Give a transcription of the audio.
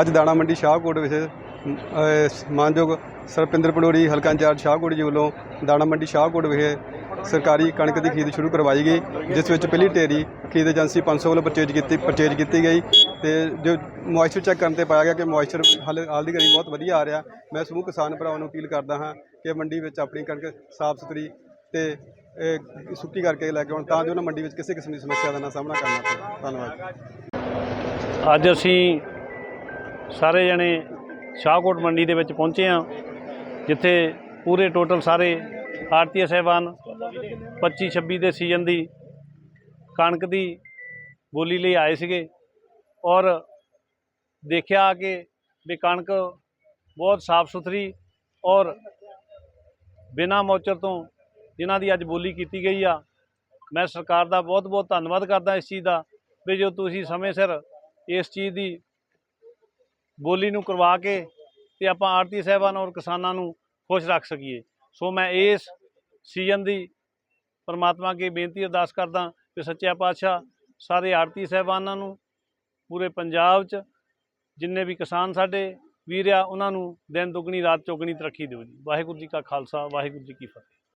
ਅੱਜ ਦਾਣਾ ਮੰਡੀ ਸ਼ਾਹਕੋਟ ਵਿਖੇ ਮਾਨਯੋਗ ਸਰਪਿੰਦਰ ਪਡੋਰੀ, ਹਲਕਾ ਇੰਚਾਰਜ ਸ਼ਾਹਕੋਟ ਜੀ ਵੱਲੋਂ ਦਾਣਾ ਮੰਡੀ ਸ਼ਾਹਕੋਟ ਵਿਖੇ ਸਰਕਾਰੀ ਕਣਕ ਦੀ ਖਰੀਦ ਸ਼ੁਰੂ ਕਰਵਾਈ ਗਈ, ਜਿਸ ਵਿੱਚ ਪਹਿਲੀ ਢੇਰੀ ਖਰੀਦ ਏਜੰਸੀ 500 ਵੱਲੋਂ ਪਰਚੇਜ ਕੀਤੀ ਪਰਚੇਜ ਕੀਤੀ ਗਈ ਤੇ ਜੋ ਮੋਇਸਚਰ ਚੈੱਕ ਕਰਨ ਤੇ ਪਾਇਆ ਗਿਆ ਕਿ ਮੋਇਸਚਰ ਹਾਲੇ ਹਾਲ ਦੀ ਘੜੀ ਬਹੁਤ ਵਧੀਆ ਆ ਰਿਹਾ। ਮੈਂ ਸਮੂਹ ਕਿਸਾਨ ਭਰਾਵਾਂ ਨੂੰ ਅਪੀਲ ਕਰਦਾ ਹਾਂ ਕਿ ਮੰਡੀ ਵਿੱਚ ਆਪਣੀ ਕਣਕ ਸਾਫ਼ ਸੁਥਰੀ ਤੇ ਸੁੱਕੀ ਕਰਕੇ ਲੈ ਕੇ ਆਉਣ ਤਾਂ ਜੋ ਉਹਨਾਂ ਮੰਡੀ ਵਿੱਚ ਕਿਸੇ ਕਿਸਮ ਦੀ ਸਮੱਸਿਆ ਦਾ ਨਾ ਸਾਹਮਣਾ ਕਰਨਾ ਪਵੇ। ਧੰਨਵਾਦ। ਅੱਜ ਅਸੀਂ ਸਾਰੇ ਜਣੇ ਸ਼ਾਹਕੋਟ ਮੰਡੀ ਦੇ ਵਿੱਚ ਪਹੁੰਚੇ ਹਾਂ, ਜਿੱਥੇ ਪੂਰੇ ਟੋਟਲ ਸਾਰੇ ਆਰਤੀ ਸਹਿਬਾਨ 25 26 ਦੇ ਸੀਜ਼ਨ ਦੀ ਕਣਕ ਦੀ ਬੋਲੀ ਲਈ ਆਏ ਸੀਗੇ ਔਰ ਦੇਖਿਆ ਕਿ ਵੀ ਕਣਕ ਬਹੁਤ ਸਾਫ਼ ਸੁਥਰੀ ਔਰ ਬਿਨਾਂ ਮੌਚਰ ਤੋਂ ਜਿਨ੍ਹਾਂ ਦੀ ਅੱਜ ਬੋਲੀ ਕੀਤੀ ਗਈ ਆ, ਮੈਂ ਸਰਕਾਰ ਦਾ ਬਹੁਤ ਬਹੁਤ ਧੰਨਵਾਦ ਕਰਦਾ ਇਸ ਚੀਜ਼ ਦਾ ਵੀ ਜੋ ਤੁਸੀਂ ਸਮੇਂ ਸਿਰ ਇਸ ਚੀਜ਼ ਦੀ ਬੋਲੀ ਨੂੰ ਕਰਵਾ ਕੇ ਤੇ ਆਪਾਂ ਆੜਤੀ ਸਾਹਿਬਾਨ ਔਰ ਕਿਸਾਨਾਂ ਨੂੰ ਖੁਸ਼ ਰੱਖ ਸਕੀਏ। ਸੋ ਮੈਂ ਇਸ ਸੀਜ਼ਨ ਦੀ ਪਰਮਾਤਮਾ ਅੱਗੇ ਬੇਨਤੀ ਅਰਦਾਸ ਕਰਦਾ ਕਿ ਸੱਚਾ ਪਾਤਸ਼ਾਹ ਸਾਰੇ ਆੜਤੀ ਸਾਹਿਬਾਨਾਂ ਨੂੰ, ਪੂਰੇ ਪੰਜਾਬ 'ਚ ਜਿੰਨੇ ਵੀ ਕਿਸਾਨ ਸਾਡੇ ਵੀਰ ਆ, ਉਹਨਾਂ ਨੂੰ ਦਿਨ ਦੁੱਗਣੀ, ਰਾਤ ਚੌਗਣੀ ਤਰੱਕੀ ਦਿਓ ਜੀ। ਵਾਹਿਗੁਰੂ ਜੀ ਕਾ ਖਾਲਸਾ, ਵਾਹਿਗੁਰੂ ਜੀ ਕੀ ਫਤਿਹ।